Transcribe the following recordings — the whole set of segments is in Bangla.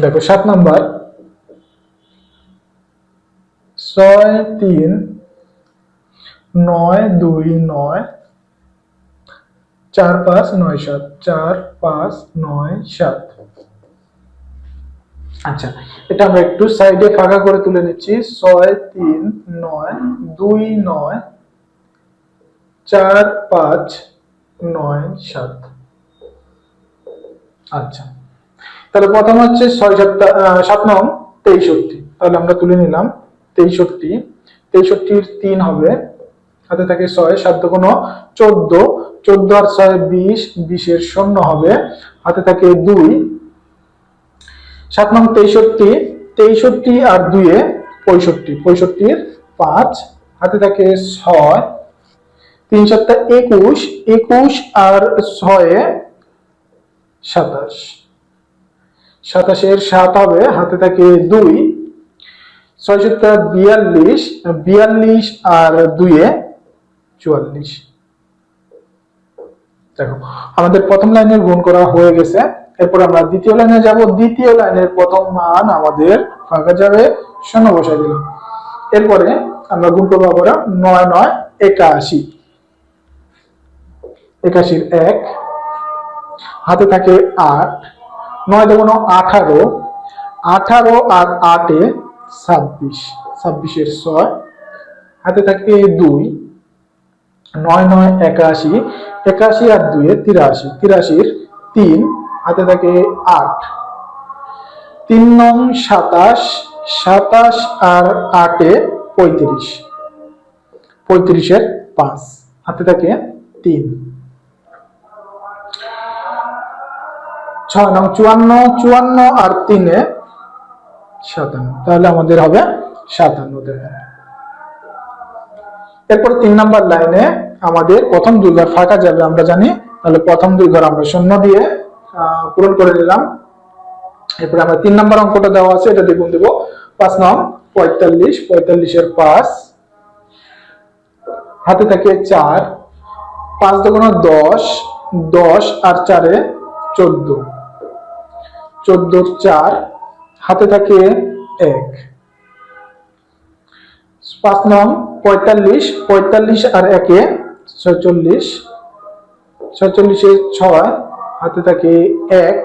দেখো, সাত নাম্বার। ছয়, তিন, নয়, দুই, নয়, চার, পাঁচ, নয়, সাত, চার, পাঁচ, নয়, সাত। আচ্ছা এটা আমরা একটু সাইডে ফাঁকা করে তুলে নিচ্ছি। ছয়, তিন, নয়, দুই, নয়, চার, পাঁচ, নয়, সাত। আচ্ছা। তাহলে প্রথম হচ্ছে ছয় সাত সাত নং তেইষট্টি তাহলে আমরা তুলে নিলাম তেইষট্টি তেইষট্টির তিন হবে। হাতে থাকে ছয়, সাত কোনো চোদ্দ। চোদ্দ আর ছয় বিশ, বিশের শূন্য হবে। হাতে থাকে দুই। সাত নং তেইষট্টি তেইষট্টি আর দুইয়ে পঁয়ষট্টি। পঁয়ষট্টির পাঁচ। হাতে থাকে ছয়। তিন সাতটা একুশ একুশ আর ছয়ে সাতাশ। সাতাশের সাত হবে, হাতে থাকে দুই। ছয় বিয়াল্লিশ বিয়াল্লিশ আর চুয়াল্লিশ। দেখো, আমাদের প্রথম লাইনের গুণ করা হয়ে গেছে। এরপর আমরা দ্বিতীয় লাইনে যাব। দ্বিতীয় লাইনের প্রথম মান আমাদের ফাঁকা যাবে শূন্য বসাই এরপরে আমরা গুণ করব আবার নয় নয়, একাশি। একাশির এক, হাতে থাকে আট। নয় দেবন আঠারো আঠারো আর আটে ছাব্বিশ, ছাব্বিশের ছয়, হাতে থাকে দুই, নয় নয় একাশি একাশি আর দুয়ে তিরাশি, তিরাশির তিন, হাতে থাকে আট। তিন নং সাতাশ সাতাশ আর আটে পঁয়ত্রিশ, পঁয়ত্রিশের পাঁচ, হাতে থাকে তিন। ছয় নং চুয়ান্ন চুয়ান্ন আর তিনে সাতান্ন। তাহলে আমাদের হবে সাতান্ন এরপর তিন নাম্বার লাইনে আমাদের প্রথম দুই ঘর ফাঁকা যাবে, আমরা জানি। তাহলে প্রথম দুই ঘর আমরা শূন্য দিয়ে পূরণ করে নিলাম। এরপরে আমরা তিন নাম্বার অঙ্কটা দেওয়া আছে, এটা দেখুন দেবো। পাঁচ নং পঁয়তাল্লিশ, পঁয়তাল্লিশের পাঁচ। হাতে থাকে চার। পাঁচ দুগুণ দশ দশ আর চারে চোদ্দ। চোদ্দোর চার, হাতে থাকে এক। পাঁচ নং, পঁয়তাল্লিশ পঁয়তাল্লিশ আর একে ছয়চল্লিশ ছয়চল্লিশের ছয়, হাতে থাকে এক।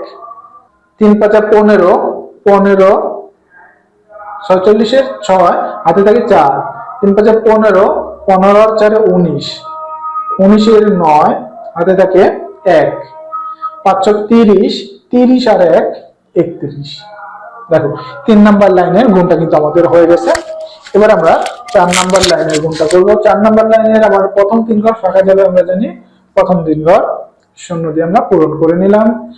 তিন পাঁচা পনেরো পনেরো ছয়চল্লিশের ছয়, হাতে থাকে চার। তিন পাঁচা পনেরো পনেরো আর চারে উনিশ, উনিশের নয়, হাতে থাকে এক। পাঁচশো তিরিশ তিরিশ আর এক একত্রিশ। দেখো, তিন নাম্বার লাইনের গুণটা কিন্তু আমাদের হয়ে গেছে। এবার আমরা চার নাম্বার লাইনের গুণটা করব। চার নাম্বার লাইনের আমার প্রথম তিন ঘর ফাঁকা যাবে, আমরা জানি প্রথম তিন ঘর শূন্য দিয়ে আমরা পূরণ করে নিলাম।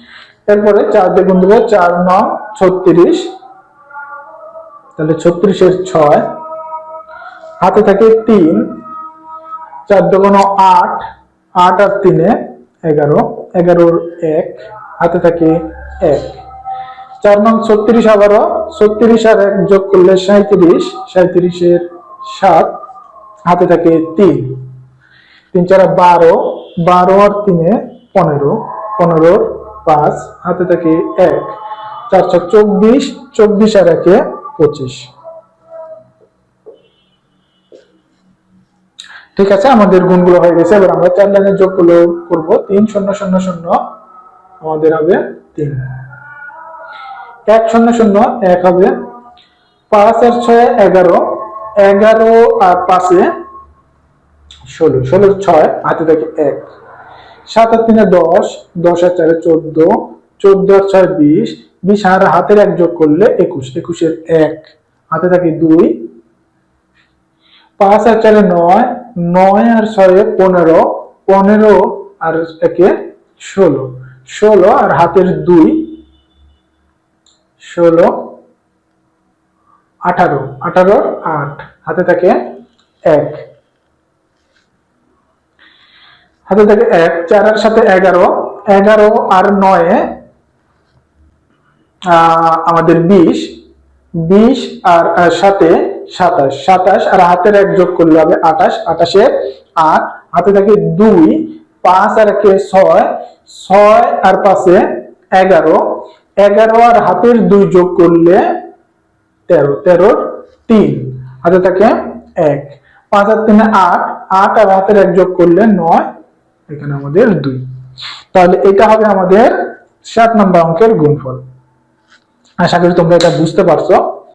এরপরে চার দিয়ে গুণ দেবো, চার ন ছত্রিশ। তাহলে ছত্রিশের ছয়। হাতে থাকে তিন। চার দোকান আট। আট আর তিনে এগারো। এগারোর এক। হাতে থাকে এক। চার নং ছত্রিশ আবারও, ছত্রিশ আর এক যোগ করলে সাঁত্রিশ সাঁত্রিশের সাত, হাতে থাকে তিন। তিন চার বারো বারো আর তিনে পনেরো, পনেরোর পাঁচ, হাতে থাকে এক। চার চার চব্বিশ চব্বিশ আর একে পঁচিশ। ঠিক আছে, আমাদের গুণগুলো হয়ে গেছে। এবার আমরা চার লাইনের যোগগুলো করব। তিন শূন্য শূন্য শূন্য, আমাদের হবে তিন। এক শূন্য শূন্য, এক হবে পাঁচ আর ছয় এগারো এগারো আর পাঁচে ষোলো ষোলোর ছয়, হাতে থাকে এক। সাত আর তিনে দশ দশ আর চারে চোদ্দ চোদ্দ আর ছয় বিশ বিশ আর হাতের এক যোগ করলে একুশ, একুশের এক। হাতে থাকে দুই পাঁচ আর চারে নয় নয় আর ছয়ে পনেরো পনেরো আর একে ষোলো। ষোলো আর হাতের দুই ষোলো, আঠারো আঠারোর আট, হাতে থাকে এক। হাতে থাকে এক, চারের সাথে এগারো এগারো আর নয়ে আমাদের বিশ বিশ আর সাথে সাতাশ। সাতাশ আর হাতের এক যোগ করলে হবে আঠাশ আঠাশের আট, হাতে থাকে দুই, পাঁচ আর একে ছয় ছয় আর পাঁচে এগারো এগারো আর হাতের দুই যোগ করলে তেরো, তেরোর তিন। হাতে থাকে এক। পাঁচ আর তিনে আট। আট আর হাতের এক যোগ করলে নয়। এখানে আমাদের দুই। তাহলে এটা হবে আমাদের সাত নম্বর অঙ্কের গুণফল। আশা করি তোমরা এটা বুঝতে পারছ।